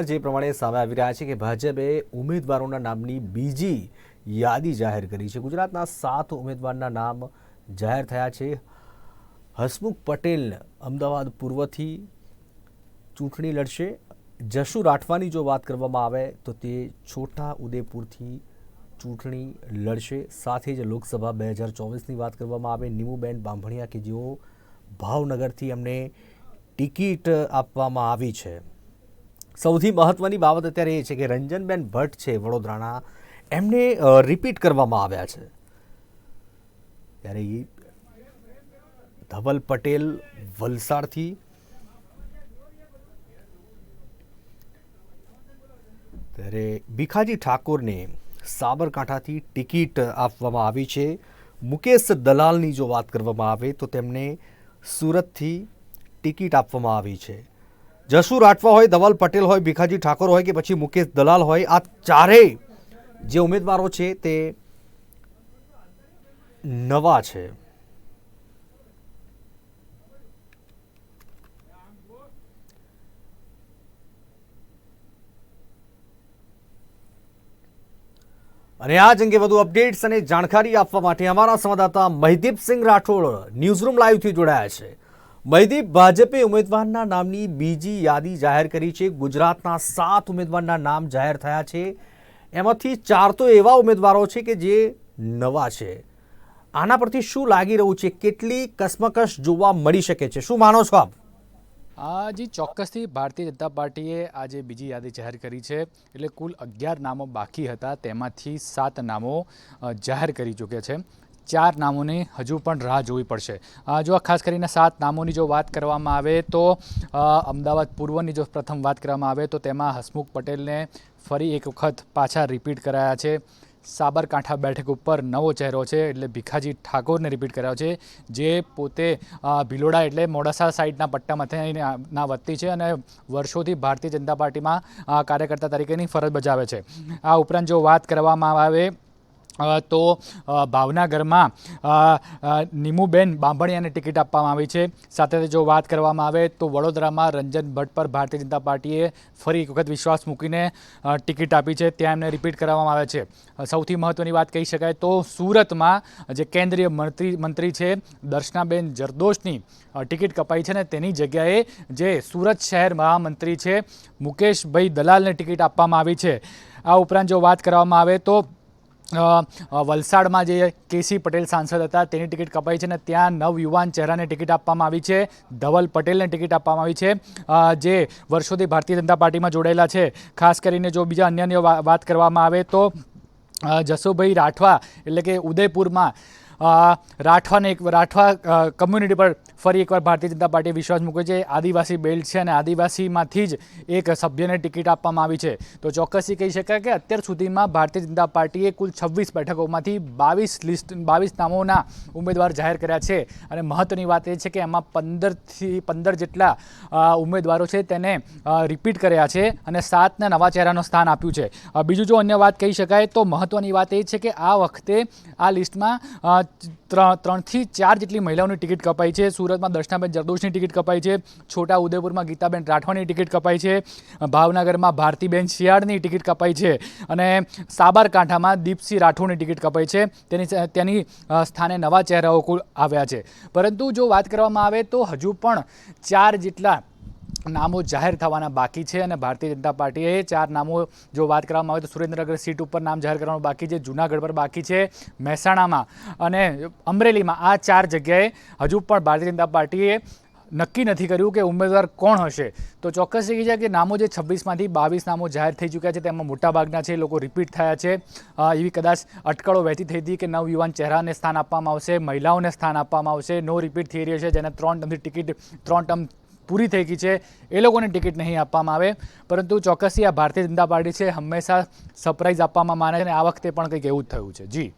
જે પ્રમાણે સામે આવી રહ્યા છે કે ભાજપે ઉમેદવારોના નામની બીજી યાદી જાહેર કરી છે. ગુજરાતના સાત ઉમેદવારના નામ જાહેર થયા છે. હસમુખ પટેલ અમદાવાદ પૂર્વથી ચૂંટણી લડશે. જશુ રાઠવાની જો વાત કરવામાં આવે તો તે છોટા ઉદેપુરથી ચૂંટણી લડશે. સાથે જ લોકસભા બે હજાર ચોવીસની વાત કરવામાં આવે, નીમુબેન બાંભણિયા કે જેઓ ભાવનગરથી એમને ટિકિટ આપવામાં આવી છે. સૌથી મહત્વની બાબત અત્યારે એ છે કે રંજનબેન ભટ્ટ છે વડોદરાના. એમને રિપીટ કરવામાં આવ્યા છે. ત્યારે એ ધવલ પટેલ વલસાડથી. ત્યારે ભીખાજી ઠાકોરને સાબરકાંઠાથી ટિકિટ આપવામાં આવી છે. મુકેશ દલાલની જો વાત કરવામાં આવે તો તેમને સુરતથી ટિકિટ આપવામાં આવી છે. જસુ રાઠવા હોય, ધવલ પટેલ હોય, ભીખાજી ઠાકોર હોય કે પછી મુકેશ દલાલ હોય, આ ચારેય જે ઉમેદવારો છે તે નવા છે. અને આ જ અંગે વધુ અપડેટ્સ અને જાણકારી આપવા માટે અમારા સંવાદદાતા મહિદીપસિંહ રાઠોડ ન્યૂઝરૂમ લાઈવથી જોડાયા છે. મહિદીપ ભાજપે ઉમેદવારના નામની બીજી યાદી જાહેર કરી છે. ગુજરાતના સાત ઉમેદવારના નામ જાહેર થયા છે. એમાંથી ચાર તો એવા ઉમેદવારો છે કે જે નવા છે. આના પરથી શું લાગી રહ્યું છે? કેટલી કસમકસ જોવા મળી શકે છે? શું માનો છો આપ? આજે ચોક્કસથી ભારતીય જનતા પાર્ટીએ આજે બીજી યાદી જાહેર કરી છે. એટલે કુલ અગિયાર નામો બાકી હતા. તેમાંથી સાત નામો જાહેર કરી ચૂક્યા છે. ચાર નામોની હજુ પણ રાહ જોવી પડશે. જો ખાસ કરીને સાત નામોની જો વાત કરવામાં આવે તો અમદાવાદ પૂર્વની જો પ્રથમ વાત કરવામાં આવે તો તેમાં હસમુખ પટેલને ફરી એક વખત પાછા રિપીટ કરાયા છે. સાબરકાંઠા બેઠક ઉપર નવો ચહેરો છે એટલે ભીખાજી ઠાકોરને રિપીટ કરાયો છે, જે પોતે ભિલોડા એટલે મોડાસા સાઈડના પટ્ટામાંથી ના વતની છે અને વર્ષોથી ભારતીય જનતા પાર્ટીમાં કાર્યકર્તા તરીકેની ફરજ બજાવે છે. આ ઉપરાંત જો વાત કરવામાં આવે તો ભાવનગરમાં નીમુબેન બાંભણિયાને ટિકિટ આપવામાં આવી છે. સાથે જો વાત કરવામાં આવે તો વડોદરામાં રંજન ભટ્ટ પર ભારતીય જનતા પાર્ટીએ ફરી એક વખત વિશ્વાસ મૂકીને ટિકિટ આપી છે. ત્યાં એમને રિપીટ કરવામાં આવે છે. સૌથી મહત્ત્વની વાત કહી શકાય તો સુરતમાં જે કેન્દ્રીય મંત્રી મંત્રી છે, દર્શનાબેન જરદોશની ટિકિટ કપાઈ છે ને તેની જગ્યાએ જે સુરત શહેર મહામંત્રી છે, મુકેશભાઈ દલાલને ટિકિટ આપવામાં આવી છે. આ ઉપરાંત જો વાત કરવામાં આવે તો વલસાડમાં જે કેસી પટેલ સાંસદ હતા, તેની ટિકિટ કપાઈ છે અને ત્યાં નવ યુવાન ચહેરાને ટિકિટ આપવામાં આવી છે. ધવલ પટેલને ટિકિટ આપવામાં આવી છે. જે વર્ષોથી ભારતીય જનતા પાર્ટીમાં જોડાયેલા છે. ખાસ કરીને જો બીજા અન્યની વા- વાત કરવામાં આવે તો જસુભાઈ રાઠવા, એટલે કે ઉદયપુરમાં રાઠવાને એક રાઠવા કમ્યુનિટી પર ફરી એકવાર ભારતીય જનતા પાર્ટીએ વિશ્વાસ મૂક્યો છે. આદિવાસી બેલ્ટ છે અને આદિવાસીમાંથી જ એક સભ્યને ટિકિટ આપવામાં આવી છે. તો ચોક્કસથી કહી શકાય કે અત્યાર સુધીમાં ભારતીય જનતા પાર્ટીએ કુલ છવ્વીસ બેઠકોમાંથી બાવીસ લિસ્ટ, બાવીસ નામોના ઉમેદવાર જાહેર કર્યા છે. અને મહત્ત્વની વાત એ છે કે એમાં પંદરથી પંદર જેટલા ઉમેદવારો છે તેને રિપીટ કર્યા છે અને સાતને નવા ચહેરાનું સ્થાન આપ્યું છે. બીજું જો અન્ય વાત કહી શકાય તો મહત્ત્વની વાત એ છે કે આ વખતે આ લિસ્ટમાં ત્રણથી ચાર જેટલી મહિલાઓની ટિકિટ કપાઈ છે. સુરતમાં દર્શનાબેન જરદોશની ટિકિટ કપાઈ છે. છોટા ઉદેપુરમાં ગીતાબેન રાઠવાની ટિકિટ કપાઈ છે. ભાવનગરમાં ભારતીબેન શિયાળની ટિકિટ કપાઈ છે. અને સાબરકાંઠામાં દીપસિંહ રાઠોડની ટિકિટ કપાઈ છે. તેની તેની સ્થાને નવા ચહેરાઓ આવ્યા છે. પરંતુ જો વાત કરવામાં આવે તો હજુ પણ ચાર જેટલા નામો જાહેર થવાના બાકી છે અને ભારતીય જનતા પાર્ટીએ ચાર નામો જો વાત કરવામાં આવે તો સુરેન્દ્રનગર સીટ ઉપર નામ જાહેર કરવાનું બાકી છે, જૂનાગઢ પર બાકી છે, મહેસાણામાં. અને અમરેલીમાં આ ચાર જગ્યાએ હજુ પણ ભારતીય જનતા પાર્ટીએ નક્કી નથી કર્યું કે ઉમેદવાર કોણ હશે. તો ચોક્કસ એ છે કે નામો જે છવ્વીસમાંથી બાવીસ નામો જાહેર થઈ ચૂક્યા છે, તેમાં મોટાભાગના છે લોકો રિપીટ થયા છે. એવી કદાચ અટકળો વહેતી થઈ હતી કે નવયુવાન ચહેરાને સ્થાન આપવામાં આવશે, મહિલાઓને સ્થાન આપવામાં આવશે નો રિપીટ થઈ રહ્યો છે જેને ત્રણ ટર્મથી ટિકિટ, ત્રણ ટર્મ પૂરી થઈ ગઈ છે. એ લોકોને ટિકિટ નહીં આપવામાં આવે. પરંતુ ચોક્કસથી આ ભારતીય જનતા પાર્ટી છે, હંમેશા સરપ્રાઈઝ આપવામાં માને છે અને આ વખતે પણ કંઈક એવું જ થયું છે. જી.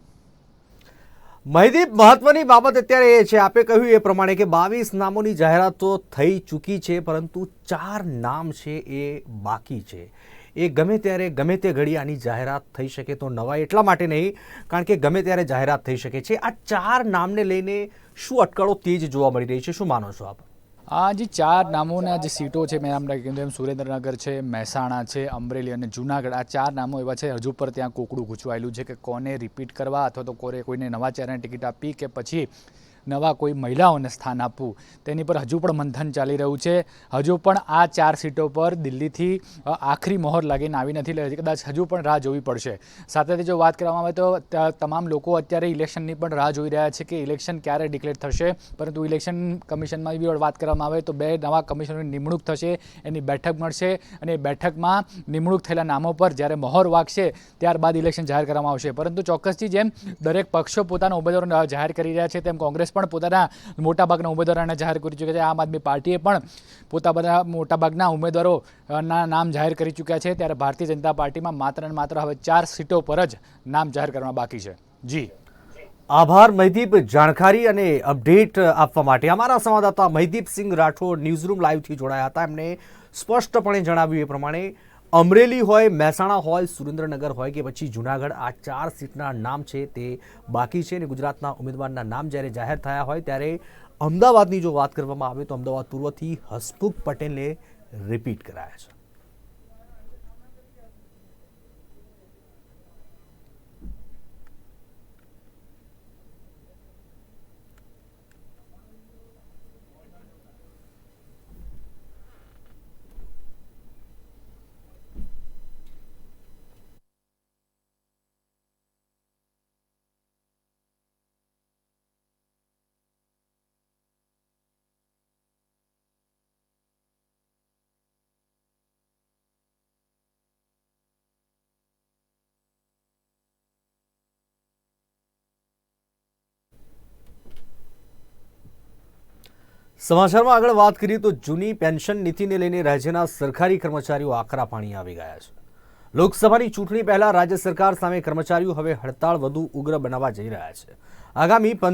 મહિદીપ, મહત્વની બાબત અત્યારે એ છે. આપે કહ્યું એ પ્રમાણે કે બાવીસ નામોની જાહેરાત તો થઈ ચૂકી છે, પરંતુ ચાર નામ છે એ બાકી છે. એ ગમે ત્યારે, ગમે તે ઘડી આની જાહેરાત થઈ શકે તો નવા એટલા માટે નહીં, કારણ કે ગમે ત્યારે જાહેરાત થઈ શકે છે. આ ચાર નામને લઈને શું અટકળો તેજ જોવા મળી રહી છે? શું માનો છો આપ? આ જે ચાર નામોના જે સીટો છે, મેં આમ કીધું એમ સુરેન્દ્રનગર છે, મહેસાણા છે, અમરેલી અને જુનાગઢ, આ ચાર નામો એવા છે, હજુ પર ત્યાં કોકડું ગૂંચવાયેલું છે કે કોને રિપીટ કરવા અથવા તો કોરે કોઈને નવા ચહેરાની ટિકિટ આપી કે પછી નવા કોઈ મહિલાઓને સ્થાન આપવું. તેની પર હજુ પણ મંથન ચાલી રહ્યું છે. હજુ પણ આ ચાર સીટો પર દિલ્હીથી આખરી મોહર લાગીને આવી નથી એટલે કદાચ હજુ પણ રાહ જોવી પડશે. સાથે જો વાત કરવામાં આવે તો તમામ લોકો અત્યારે ઇલેક્શનની પણ રાહ જોઈ રહ્યા છે કે ઇલેક્શન ક્યારે ડિક્લેર થશે. પરંતુ ઇલેક્શન કમિશનમાં બી વાત કરવામાં આવે તો બે નવા કમિશનરની નિમણૂક થશે, એની બેઠક મળશે અને બેઠકમાં નિમણૂક થયેલા નામો પર જ્યારે મહોર વાગશે ત્યારબાદ ઇલેક્શન જાહેર કરવામાં આવશે. પરંતુ ચોક્કસથી જેમ દરેક પક્ષો પોતાના ઉમેદવારો જાહેર કરી રહ્યા છે, તેમ કોંગ્રેસ પણ પોતાના મોટાભાગના ઉમેદવારોને જાહેર કરી ચૂક્યા છે. આમ આદમી પાર્ટીએ પણ પોતા બધા મોટાભાગના ઉમેદવારોના નામ જાહેર કરી ચૂક્યા છે. ત્યારે ભારતીય જનતા પાર્ટીમાં માત્ર ને માત્ર હવે ચાર સીટો પર જ નામ જાહેર કરવા બાકી છે. જી. આભાર, મહિદીપ જાણકારી અને અપડેટ આપવા માટે. અમારા સંવાદદાતા મહિદીપસિંહ રાઠોડ ન્યૂઝરૂમ લાઈવથી જોડાયા હતા. એમણે સ્પષ્ટપણે જણાવ્યું એ પ્રમાણે અમરેલી હોય, મહેસાણા હોય, સુરેન્દ્રનગર હોય કે પછી જુનાગઢ, આ ચાર સીટના નામ છે તે બાકી છે અને ગુજરાતના ઉમેદવારના નામ જ્યારે જાહેર થયા હોય ત્યારે અમદાવાદની જો વાત કરવામાં આવે તો અમદાવાદ પૂર્વથી હસમુખ પટેલને રિપીટ કરાયા છે. સમાચારમાં આગળ વાત કરીએ તો જૂની પેન્શન નીતિને લઈને રાજ્યના સરકારી કર્મચારીઓ આકરા પાણી આવી ગયા છે. લોકસભાની ચૂંટણી પહેલા રાજ્ય સરકાર સામે કર્મચારીઓ હવે હડતાળ વધુ ઉગ્ર બનાવવા જઈ રહ્યા છે. આગામી પંદર